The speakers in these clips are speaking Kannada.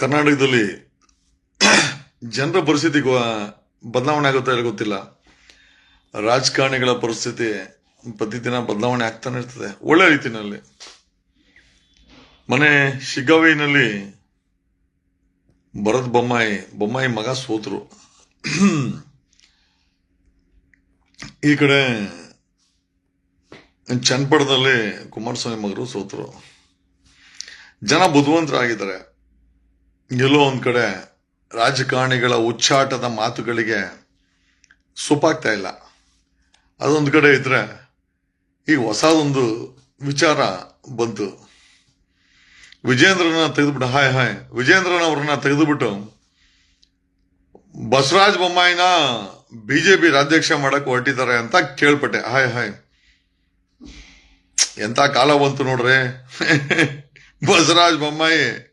ಕರ್ನಾಟಕದಲ್ಲಿ ಜನರ ಪರಿಸ್ಥಿತಿ ಬದಲಾವಣೆ ಆಗುತ್ತಾ ಗೊತ್ತಿಲ್ಲ. ರಾಜಕಾರಣಿಗಳ ಪರಿಸ್ಥಿತಿ ಪ್ರತಿದಿನ ಬದಲಾವಣೆ ಆಗ್ತಾನೆ ಇರ್ತದೆ, ಒಳ್ಳೆ ರೀತಿನಲ್ಲಿ ಮನೆ ಶಿಗ್ಗಾವಿನಲ್ಲಿ ಭರತ್ ಬೊಮ್ಮಾಯಿ ಬೊಮ್ಮಾಯಿ ಮಗ ಸೋತರು. ಈ ಕಡೆ ಚನ್ನಪಟದಲ್ಲಿ ಕುಮಾರಸ್ವಾಮಿ ಮಗರು ಸೋತರು. ಜನ ಬುದ್ಧಿವಂತರಾಗಿದ್ದಾರೆ. ಎಲ್ಲೋ ಒಂದು ಕಡೆ ರಾಜಕಾರಣಿಗಳ ಉಚ್ಚಾಟದ ಮಾತುಗಳಿಗೆ ಸೊಪ್ಪಾಗ್ತಾ ಇಲ್ಲ. ಅದೊಂದು ಕಡೆ ಇದ್ರೆ ಈಗ ಹೊಸದೊಂದು ವಿಚಾರ ಬಂತು. ವಿಜೇಂದ್ರನ ತೆಗೆದುಬಿಟ್ಟು, ಹಾಯ್ ಹಾಯ್ ವಿಜೇಂದ್ರನವರನ್ನ ತೆಗೆದುಬಿಟ್ಟು ಬಸವರಾಜ ಬೊಮ್ಮಾಯಿನ ಬಿ ಜೆ ಪಿ ರಾಜ್ಯಾಧ್ಯಕ್ಷ ಮಾಡಕ್ ಹೊರಟಿದ್ದಾರೆ ಅಂತ ಕೇಳ್ಪಟ್ಟೆ. Hi hi. ಎಂತ ಕಾಲ ಬಂತು ನೋಡ್ರಿ. ಬಸವರಾಜ ಬೊಮ್ಮಾಯಿ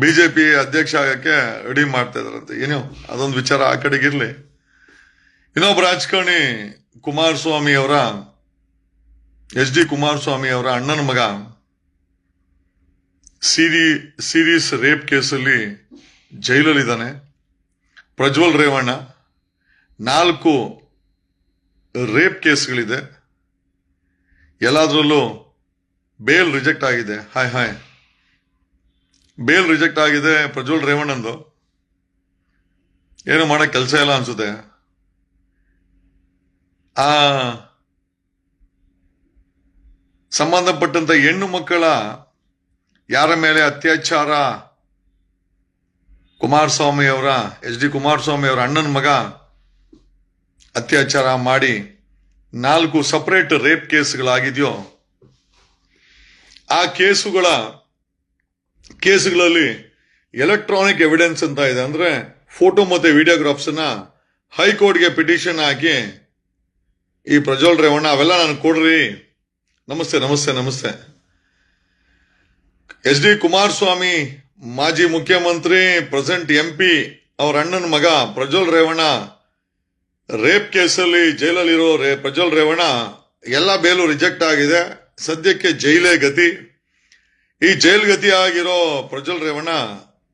ಬಿಜೆಪಿ ಅಧ್ಯಕ್ಷ ಆಗಕ್ಕೆ ರೆಡಿ ಮಾಡ್ತಾ ಇದಾರಂತೆ ಏನೋ ಅದೊಂದು ವಿಚಾರ ಆ ಕಡೆಗಿರ್ಲಿ ಇನ್ನೊಬ್ಬ ರಾಜಕಾರಣಿ ಕುಮಾರಸ್ವಾಮಿ ಅವರ, ಎಚ್ ಡಿ ಕುಮಾರಸ್ವಾಮಿ ಅವರ ಅಣ್ಣನ ಮಗ, ಸಿರಿ ಸೀರೀಸ್ ರೇಪ್ ಕೇಸಲ್ಲಿ ಜೈಲಲ್ಲಿದ್ದಾನೆ. ಪ್ರಜ್ವಲ್ ರೇವಣ್ಣ, ನಾಲ್ಕು ರೇಪ್ ಕೇಸ್ಗಳಿದೆ. ಎಲ್ಲದರಲ್ಲೂ ಬೇಲ್ ರಿಜೆಕ್ಟ್ ಆಗಿದೆ. Hi hi. ಬೇಲ್ ರಿಜೆಕ್ಟ್ ಆಗಿದೆ, ಪ್ರಜ್ವಲ್ ರೇವಣ್ಣಂದು. ಏನು ಮಾಡೋ ಕೆಲಸ ಇಲ್ಲ ಅನ್ಸುತ್ತೆ. ಆ ಸಂಬಂಧಪಟ್ಟಂತ ಹೆಣ್ಣು ಮಕ್ಕಳ ಯಾರ ಮೇಲೆ ಅತ್ಯಾಚಾರ? ಕುಮಾರಸ್ವಾಮಿ ಅವರ, ಎಚ್ ಡಿ ಕುಮಾರಸ್ವಾಮಿ ಅವರ ಅಣ್ಣನ ಮಗ ಅತ್ಯಾಚಾರ ಮಾಡಿ ನಾಲ್ಕು ಸಪರೇಟ್ ರೇಪ್ ಕೇಸ್ಗಳಾಗಿದೆಯೋ, ಆ ಕೇಸುಗಳ ಕೇಸುಗಳಲ್ಲಿ ಎಲೆಕ್ಟ್ರಾನಿಕ್ ಎವಿಡೆನ್ಸ್ ಅಂತ ಇದೆ. ಅಂದ್ರೆ ಫೋಟೋ ಮತ್ತೆ ವಿಡಿಯೋಗ್ರಾಫ್ಸನ್ನ ಹೈಕೋರ್ಟ್ಗೆ ಪಿಟಿಷನ್ ಹಾಕಿ, ಈ ಪ್ರಜ್ವಲ್ ರೇವಣ್ಣ, ಅವೆಲ್ಲ ನಾನು ಕೊಡ್ರಿ. ನಮಸ್ತೆ ನಮಸ್ತೆ ನಮಸ್ತೆ. ಎಚ್ ಡಿ ಕುಮಾರಸ್ವಾಮಿ, ಮಾಜಿ ಮುಖ್ಯಮಂತ್ರಿ ಪ್ರೆಸೆಂಟ್ ಎಂ ಪಿ ಅವ್ರ ಅಣ್ಣನ ಮಗ ಪ್ರಜ್ವಲ್ ರೇವಣ್ಣ ರೇಪ್ ಕೇಸಲ್ಲಿ ಜೈಲಲ್ಲಿರೋ ರೇ, ಪ್ರಜ್ವಲ್ ರೇವಣ್ಣ, ಎಲ್ಲ ಬೇಲು ರಿಜೆಕ್ಟ್ ಆಗಿದೆ. ಸದ್ಯಕ್ಕೆ ಜೈಲೇ ಗತಿ. ಈ ಜೈಲ್ಗತಿ ಆಗಿರೋ ಪ್ರಜ್ವಲ್ ರೇವಣ್ಣ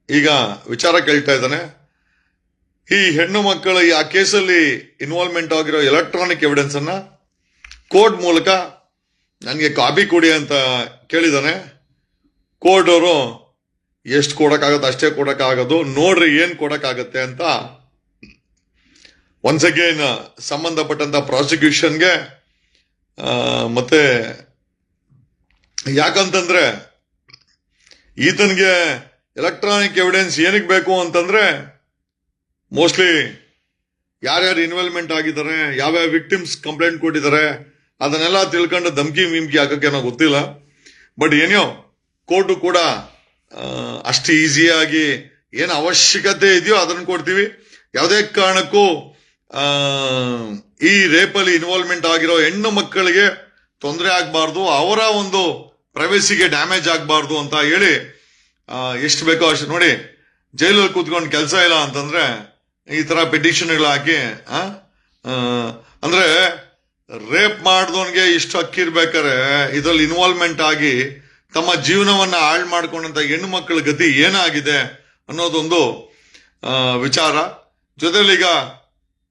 ಈಗ ವಿಚಾರ ಕೇಳ್ತಾ ಇದ್ದಾನೆ. ಈ ಹೆಣ್ಣು ಮಕ್ಕಳ ಆ ಕೇಸಲ್ಲಿ ಇನ್ವಾಲ್ವ್ಮೆಂಟ್ ಆಗಿರೋ ಎಲೆಕ್ಟ್ರಾನಿಕ್ ಎವಿಡೆನ್ಸ್ ಅನ್ನ ಕೋರ್ಟ್ ಮೂಲಕ ನನಗೆ ಕಾಪಿ ಕೊಡಿ ಅಂತ ಕೇಳಿದಾನೆ. ಕೋರ್ಟ್ ಅವರು ಎಷ್ಟು ಕೊಡೋಕ್ಕಾಗತ್ತೆ, ಅಷ್ಟೇ ಕೊಡೋಕ್ಕಾಗೋದು, ನೋಡ್ರಿ ಏನು ಕೊಡಕ್ಕಾಗತ್ತೆ ಅಂತ ಒನ್ಸ್ ಅಗೇನ್ ಸಂಬಂಧಪಟ್ಟಂತ ಪ್ರಾಸಿಕ್ಯೂಷನ್ಗೆ ಮತ್ತೆ ಯಾಕಂತಂದ್ರೆ ಈತನ್ಗೆ ಎಲೆಕ್ಟ್ರಾನಿಕ್ ಎವಿಡೆನ್ಸ್ ಏನಕ್ಕೆ ಬೇಕು ಅಂತಂದ್ರೆ ಮೋಸ್ಟ್ಲಿ ಯಾರ್ಯಾರು ಇನ್ವಾಲ್ವ್ಮೆಂಟ್ ಆಗಿದ್ದಾರೆ, ಯಾವ್ಯಾವ ವಿಕ್ಟಿಮ್ಸ್ ಕಂಪ್ಲೇಂಟ್ ಕೊಟ್ಟಿದ್ದಾರೆ, ಅದನ್ನೆಲ್ಲ ತಿಳ್ಕೊಂಡು ಧಮ್ಕಿ ಮಿಮ್ಕಿ ಹಾಕಕ್ಕೆ ನನಗೆ ಗೊತ್ತಿಲ್ಲ. ಬಟ್ ಏನೋ ಕೋರ್ಟು ಕೂಡ ಅಷ್ಟು ಈಸಿಯಾಗಿ ಏನು ಅವಶ್ಯಕತೆ ಇದೆಯೋ ಅದನ್ನು ಕೊಡ್ತೀವಿ. ಯಾವುದೇ ಕಾರಣಕ್ಕೂ ಈ ರೇಪಲ್ಲಿ ಇನ್ವಾಲ್ವ್ಮೆಂಟ್ ಆಗಿರೋ ಹೆಣ್ಣು ಮಕ್ಕಳಿಗೆ ತೊಂದರೆ ಆಗಬಾರ್ದು. ಅವರ ಒಂದು ಪ್ರೈವೇಸಿಗೆ ಡ್ಯಾಮೇಜ್ ಆಗಬಾರ್ದು ಅಂತ ಹೇಳಿ ಎಷ್ಟು ಬೇಕೋ ಅಷ್ಟು ನೋಡಿ, ಜೈಲಲ್ಲಿ ಕೂತ್ಕೊಂಡು ಕೆಲಸ ಇಲ್ಲ ಅಂತಂದ್ರೆ, ಈ ತರ ಪಿಟಿಷನ್ಗಳು ಹಾಕಿ ಅಂದ್ರೆ ರೇಪ್ ಮಾಡಿದವನ್ಗೆ ಇಷ್ಟು ಹಕ್ಕಿರ್ಬೇಕಾರೆ ಇದ್ರಲ್ಲಿ ಇನ್ವಾಲ್ವ್ಮೆಂಟ್ ಆಗಿ ತಮ್ಮ ಜೀವನವನ್ನ ಹಾಳು ಮಾಡ್ಕೊಂಡಂತ ಹೆಣ್ಣು ಮಕ್ಕಳ ಗತಿ ಏನಾಗಿದೆ ಅನ್ನೋದೊಂದು ವಿಚಾರ. ಜೊತೆಲೀಗ ಈಗ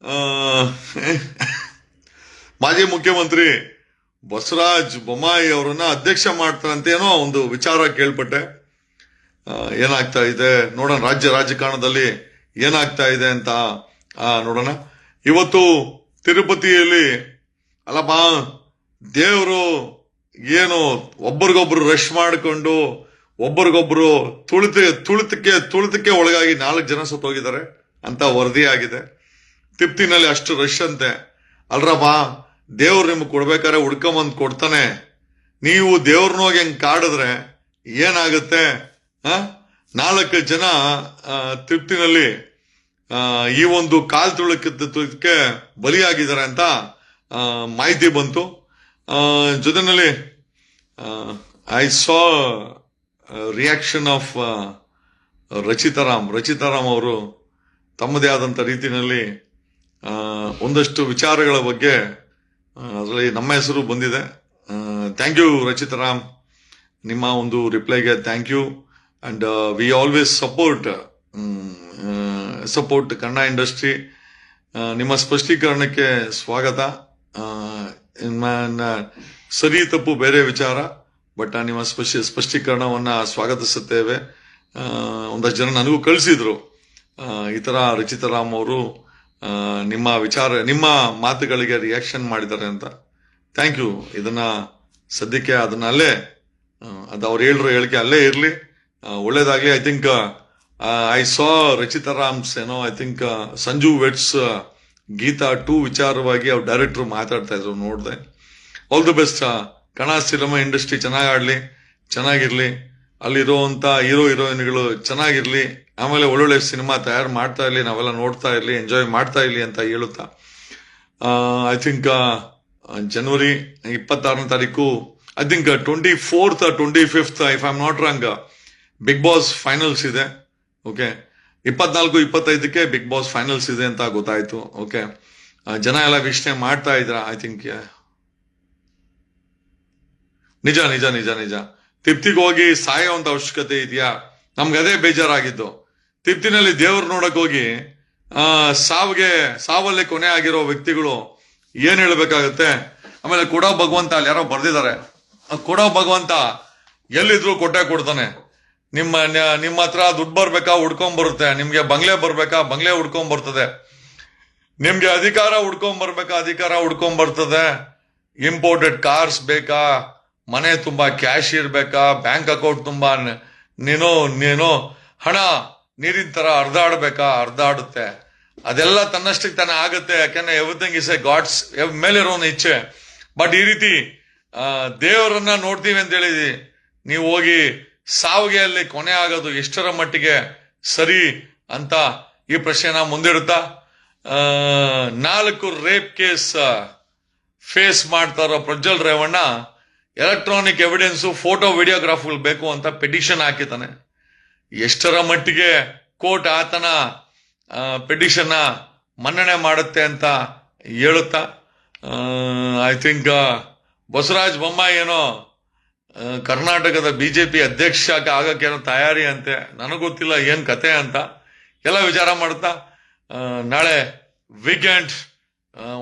ಮಾಜಿ ಮುಖ್ಯಮಂತ್ರಿ ಬಸವರಾಜ್ ಬೊಮ್ಮಾಯಿ ಅವರನ್ನ ಅಧ್ಯಕ್ಷ ಮಾಡ್ತಾರಂತ ಏನೋ ಒಂದು ವಿಚಾರ ಕೇಳ್ಪಟ್ಟೆ. ಏನಾಗ್ತಾ ಇದೆ? ನೋಡೋಣ, ರಾಜ್ಯ ರಾಜಕಾರಣದಲ್ಲಿ ಏನಾಗ್ತಾ ಇದೆ ಅಂತ ನೋಡೋಣ. ಇವತ್ತು ತಿರುಪತಿಯಲ್ಲಿ, ಅಲ್ಲಪ್ಪ, ದೇವರು ಏನು ಒಬ್ಬರಿಗೊಬ್ರು ರಶ್ ಮಾಡಿಕೊಂಡು ಒಬ್ಬರಿಗೊಬ್ರು ತುಳಿತ, ತುಳಿತಕ್ಕೆ ತುಳಿತಕ್ಕೆ ಒಳಗಾಗಿ ನಾಲ್ಕು ಜನ ಸತ್ತೋಗಿದ್ದಾರೆ ಅಂತ ವರದಿ ಆಗಿದೆ ತಿಪ್ತಿನಲ್ಲಿ ಅಷ್ಟು ರಶ್ ಅಂತೆ. ಅಲ್ರಪ್ಪ ದೇವ್ರು ನಿಮ್ಗೆ ಕೊಡ್ಬೇಕಾದ್ರೆ ಹುಡ್ಕೊಂಬಂದ್ ಕೊಡ್ತಾನೆ. ನೀವು ದೇವ್ರನ್ನ ಹೆಂಗೆ ಕಾಡಿದ್ರೆ ಏನಾಗುತ್ತೆ? ನಾಲ್ಕು ಜನ ತೃಪ್ತಿನಲ್ಲಿ ಈ ಒಂದು ಕಾಲ್ ತುಳಕ್ಕೆ ಬಲಿಯಾಗಿದ್ದಾರೆ ಅಂತ ಮಾಹಿತಿ ಬಂತು. ಜೊತೆನಲ್ಲಿ I saw reaction of Rachita Ram. Rachita Ram ಅವರು ತಮ್ಮದೇ ಆದಂಥ ರೀತಿಯಲ್ಲಿ ಒಂದಷ್ಟು ವಿಚಾರಗಳ ಬಗ್ಗೆ ಅದರಲ್ಲಿ ನಮ್ಮ ಹೆಸರು ಬಂದಿದೆ. ಥ್ಯಾಂಕ್ ಯು ರಚಿತಾರಾಮ್ ನಿಮ್ಮ ಒಂದು ರಿಪ್ಲೈಗೆ thank you and we always support support Kannada industry ನಿಮ್ಮ ಸ್ಪಷ್ಟೀಕರಣಕ್ಕೆ ಸ್ವಾಗತ. ಸರಿ ತಪ್ಪು ಬೇರೆ ವಿಚಾರ ಬಟ್ ನಿಮ್ಮ ಸ್ಪಷ್ಟ ಸ್ಪಷ್ಟೀಕರಣವನ್ನು ಸ್ವಾಗತಿಸುತ್ತೇವೆ. ಒಂದಷ್ಟು ಜನ ನನಗೂ ಕಳಿಸಿದ್ರು. ಈ ತರ ರಚಿತಾರಾಮ್ ಅವರು ಆ, ನಿಮ್ಮ ವಿಚಾರ, ನಿಮ್ಮ ಮಾತುಗಳಿಗೆ ರಿಯಾಕ್ಷನ್ ಮಾಡಿದ್ದಾರೆ ಅಂತ. ಥ್ಯಾಂಕ್ ಯು ಇದನ್ನ ಸದ್ಯಕ್ಕೆ ಅದನ್ನ ಅಲ್ಲೇ ಅದು ಅವ್ರು ಹೇಳಿರೋ ಹೇಳಿಕೆ ಅಲ್ಲೇ ಇರಲಿ. ಒಳ್ಳೇದಾಗಲಿ. ಐ ಥಿಂಕ್ ಐ ಸಾ ರಚಿತಾರಾಮ್ಸ್ ಏನೋ I think Sanju weds Geeta two ವಿಚಾರವಾಗಿ ಅವ್ರ ಡೈರೆಕ್ಟರ್ ಮಾತಾಡ್ತಾ ಇದ್ರು ನೋಡಿದೆ. ಆಲ್ ದಿ ಬೆಸ್ಟ್ ಕಣ ಸಿನಿಮಾ ಇಂಡಸ್ಟ್ರಿ ಚೆನ್ನಾಗಿ ಆಡಲಿ, ಚೆನ್ನಾಗಿರ್ಲಿ. ಅಲ್ಲಿರುವಂತ ಹೀರೋ, ಹೀರೋಯಿನ್ಗಳು ಚೆನ್ನಾಗಿರ್ಲಿ. ಆಮೇಲೆ ಒಳ್ಳೊಳ್ಳೆ ಸಿನಿಮಾ ತಯಾರು ಮಾಡ್ತಾ ಇರಲಿ, ನಾವೆಲ್ಲ ನೋಡ್ತಾ ಇರ್ಲಿ ಎಂಜಾಯ್ ಮಾಡ್ತಾ ಇರಲಿ ಅಂತ ಹೇಳುತ್ತಾ. ಐ ಥಿಂಕ್ ಜನವರಿ ಇಪ್ಪತ್ತಾರನೇ ತಾರೀಕು I think twenty fourth twenty fifth if I am not wrong Bigg Boss finals ಇದೆ ಓಕೆ ಇಪ್ಪತ್ನಾಲ್ಕು, ಇಪ್ಪತ್ತೈದಕ್ಕೆ ಬಿಗ್ ಬಾಸ್ ಫೈನಲ್ಸ್ ಇದೆ ಅಂತ ಗೊತ್ತಾಯ್ತು ಓಕೆ ಜನ ಎಲ್ಲ ವೀಕ್ಷಣೆ ಮಾಡ್ತಾ ಇದ್ರ ಐ ಥಿಂಕ್ ನಿಜ ನಿಜ ನಿಜ ನಿಜ. ತಿಪ್ತಿಗೆ ಹೋಗಿ ಸಾಯೋಂತ ಅವಶ್ಯಕತೆ ಇದೆಯಾ? ನಮ್ಗೆ ಅದೇ ಬೇಜಾರಾಗಿದ್ದು. ತಿಪ್ತಿನಲ್ಲಿ ದೇವರು ನೋಡಕ್ ಹೋಗಿ, ಆ, ಸಾವಿಗೆ, ಸಾವಲ್ಲಿ ಕೊನೆ ಆಗಿರೋ ವ್ಯಕ್ತಿಗಳು ಏನ್ ಹೇಳ್ಬೇಕಾಗತ್ತೆ? ಆಮೇಲೆ ಕೊಡೋ ಭಗವಂತ ಅಲ್ಲಿ ಯಾರೋ ಬರ್ದಿದ್ದಾರೆ. ಕೊಡೋ ಭಗವಂತ ಎಲ್ಲಿದ್ರು ಕೊಟ್ಟೆ ಕೊಡ್ತಾನೆ. ನಿಮ್ಮ ನಿಮ್ಮ ಹತ್ರ ದುಡ್ಡು ಬರ್ಬೇಕಾ, ಹುಡ್ಕೊಂಡ್ ಬರುತ್ತೆ. ನಿಮ್ಗೆ ಬಂಗ್ಲೆ ಬರ್ಬೇಕಾ, ಬಂಗ್ಲೆ ಹುಡ್ಕೊಂಡ್ ಬರ್ತದೆ. ನಿಮ್ಗೆ ಅಧಿಕಾರ ಹುಡ್ಕೊಂಡ್ ಬರ್ಬೇಕಾ, ಅಧಿಕಾರ ಹುಡ್ಕೊಂಡ್ ಬರ್ತದೆ. ಇಂಪೋರ್ಟೆಡ್ ಕಾರ್ಸ್ ಬೇಕಾ, ಮನೆ ತುಂಬಾ ಕ್ಯಾಶ್ ಇರ್ಬೇಕಾ ಬ್ಯಾಂಕ್ ಅಕೌಂಟ್ ತುಂಬಾ ನೀನು ನೀನು, ಹಣ ನೀರಿನ ತರ ಹರಿದಾಡ್ಬೇಕಾ ಹರಿದಾಡುತ್ತೆ ಅದೆಲ್ಲ ತನ್ನಷ್ಟಕ್ಕೆ ತಾನೇ ಆಗುತ್ತೆ. ಯಾಕಂದ್ರೆ ಎವ್ರಿಥಿಂಗ್ ಇಸ್ ಎ ಗಾಡ್ಸ್ ಮೇಲಿರೋನ ಇಚ್ಛೆ. ಬಟ್ ಈ ರೀತಿ ದೇವರನ್ನ ನೋಡ್ತೀವಿ ಅಂತ ಹೇಳಿದಿ ನೀವು ಹೋಗಿ ಸಾವಿಗೆ ಅಲ್ಲಿ ಕೊನೆ ಆಗೋದು ಎಷ್ಟರ ಮಟ್ಟಿಗೆ ಸರಿ ಅಂತ ಈ ಪ್ರಶ್ನೆನ ಮುಂದಿಡುತ್ತಾ? ನಾಲ್ಕು ರೇಪ್ ಕೇಸ್ ಫೇಸ್ ಮಾಡ್ತಾರೋ Prajwal Revanna electronic evidence photo ವಿಡಿಯೋಗ್ರಾಫ್ಗಳು ಬೇಕು ಅಂತ ಪಿಟಿಷನ್ ಹಾಕಿತಾನೆ ಎಷ್ಟರ ಮಟ್ಟಿಗೆ ಕೋರ್ಟ್ ಆತನ ಪಿಟಿಷನ್ನ ಮನ್ನಣೆ ಮಾಡುತ್ತೆ ಅಂತ ಹೇಳುತ್ತಾ ಐ ಥಿಂಕ್ ಬಸವರಾಜ್ ಬೊಮ್ಮಾಯಿ ಏನೋ ಬಿ ಜೆ ಪಿ ಅಧ್ಯಕ್ಷ ಆಗಕ್ಕೆ ಏನೋ ತಯಾರಿ ಅಂತೆ ಗೊತ್ತಿಲ್ಲ ಏನು ಕತೆ ಅಂತ, ಎಲ್ಲ ವಿಚಾರ ಮಾಡ್ತಾ ನಾಳೆ ವೀಕೆಂಡ್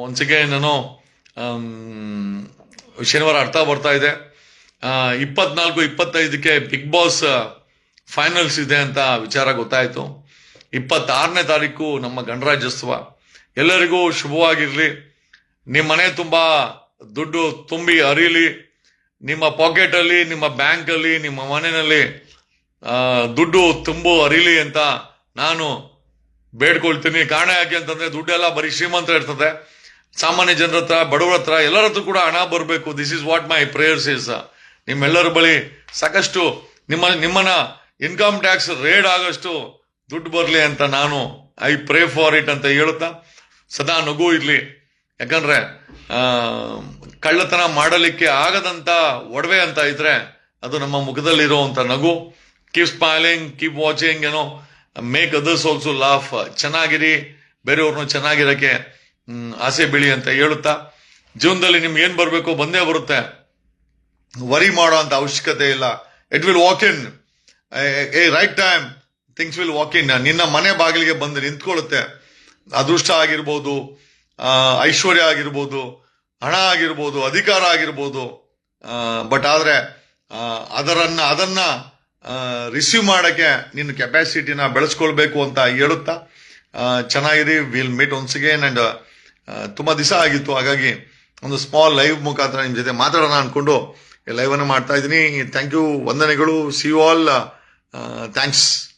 ಒಂದ್ಸಿಗೆ ನಾನು ಶನಿವಾರ ಅರ್ಥ ಬರ್ತಾ ಇದೆ ಇಪ್ಪತ್ನಾಲ್ಕು, ಇಪ್ಪತ್ತೈದಕ್ಕೆ ಬಿಗ್ ಬಾಸ್ ಫೈನಲ್ಸ್ ಇದೆ ಅಂತ ವಿಚಾರ ಗೊತ್ತಾಯಿತು. ಇಪ್ಪತ್ತಾರನೇ ತಾರೀಕು ನಮ್ಮ ಗಣರಾಜ್ಯೋತ್ಸವ. ಎಲ್ಲರಿಗೂ ಶುಭವಾಗಿರಲಿ. ನಿಮ್ಮ ಮನೆ ತುಂಬಾ ದುಡ್ಡು ತುಂಬಿ ಅರಿಲಿ. ನಿಮ್ಮ ಪಾಕೆಟ್ ಅಲ್ಲಿ ನಿಮ್ಮ ಬ್ಯಾಂಕ್ ಅಲ್ಲಿ ನಿಮ್ಮ ಮನೆಯಲ್ಲಿ ದುಡ್ಡು ತುಂಬು ಅರಿಲಿ ಅಂತ ನಾನು ಬೇಡ್ಕೊಳ್ತೀನಿ. ಕಾರಣ ಯಾಕೆ ಅಂತಂದ್ರೆ ದುಡ್ಡೆಲ್ಲ ಬರೀ ಶ್ರೀಮಂತ ಇರ್ತದೆ. ಸಾಮಾನ್ಯ ಜನರ ಹತ್ರ, ಬಡವರ ಹತ್ರ ಎಲ್ಲರ ಹತ್ರ ಕೂಡ ಹಣ ಬರಬೇಕು. This is what my prayers is ನಿಮ್ಮೆಲ್ಲರ ಬಳಿ ಸಾಕಷ್ಟು ನಿಮ್ಮ ನಿಮ್ಮನ್ನ ಇನ್ಕಮ್ ಟ್ಯಾಕ್ಸ್ ರೇಡ್ ಆಗಷ್ಟು ದುಡ್ಡು ಬರಲಿ ಅಂತ ನಾನು ಐ ಪ್ರೇ ಫಾರ್ ಇಟ್ ಅಂತ ಹೇಳುತ್ತಾ ಸದಾ ನಗು ಇರಲಿ. ಯಾಕಂದ್ರೆ ಕಳ್ಳತನ ಮಾಡಲಿಕ್ಕೆ ಆಗದಂತ ಒಡವೆ ಅಂತ ಇದ್ರೆ ಅದು ನಮ್ಮ ಮುಖದಲ್ಲಿರುವಂತ ನಗು. ಕೀಪ್ ಸ್ಮೈಲಿಂಗ್ ಕೀಪ್ ವಾಚಿಂಗ್ ಏನೋ ಮೇಕ್ ಅದರ್ಸ್ ಆಲ್ಸೋ ಲಾಫ್ ಚೆನ್ನಾಗಿರಿ, ಬೇರೆಯವ್ರನ್ನೂ ಚೆನ್ನಾಗಿರಕ್ಕೆ ಆಸೆ ಬೀಳಿ ಅಂತ ಹೇಳುತ್ತಾ ಜೀವನದಲ್ಲಿ ನಿಮ್ಗೆ ಏನ್ ಬರಬೇಕು ಬಂದೇ ಬರುತ್ತೆ. ವರಿ ಮಾಡೋ ಅಂತ ಅವಶ್ಯಕತೆ ಇಲ್ಲ. It will walk in a right time things will walk in ನಿನ್ನ ಮನೆ ಬಾಗಿಲಿಗೆ ಬಂದು ನಿಂತ್ಕೊಳ್ಳುತ್ತೆ. ಅದೃಷ್ಟ ಆಗಿರ್ಬೋದು ಐಶ್ವರ್ಯ ಆಗಿರ್ಬೋದು, ಹಣ ಆಗಿರ್ಬೋದು, ಅಧಿಕಾರ ಆಗಿರ್ಬೋದು. ಬಟ್ ಆದರೆ ಅದರನ್ನ, ಅದನ್ನ ರಿಸೀವ್ ಮಾಡೋಕ್ಕೆ ನಿನ್ನ ಕೆಪಾಸಿಟಿನ ಬೆಳೆಸ್ಕೊಳ್ಬೇಕು ಅಂತ ಹೇಳುತ್ತಾ ಚೆನ್ನಾಗಿರಿ. Will meet once again and ತುಂಬ ದಿವಸ ಆಗಿತ್ತು. ಹಾಗಾಗಿ ಒಂದು ಸ್ಮಾಲ್ ಲೈವ್ ಮುಖಾಂತರ ನಿಮ್ಮ ಜೊತೆ ಮಾತಾಡೋಣ ಅಂದ್ಕೊಂಡು ಲೈವನ್ನು ಮಾಡ್ತಾ ಇದ್ದೀನಿ. ಥ್ಯಾಂಕ್ ಯು ವಂದನೆಗಳು. See you all Uh, thanks.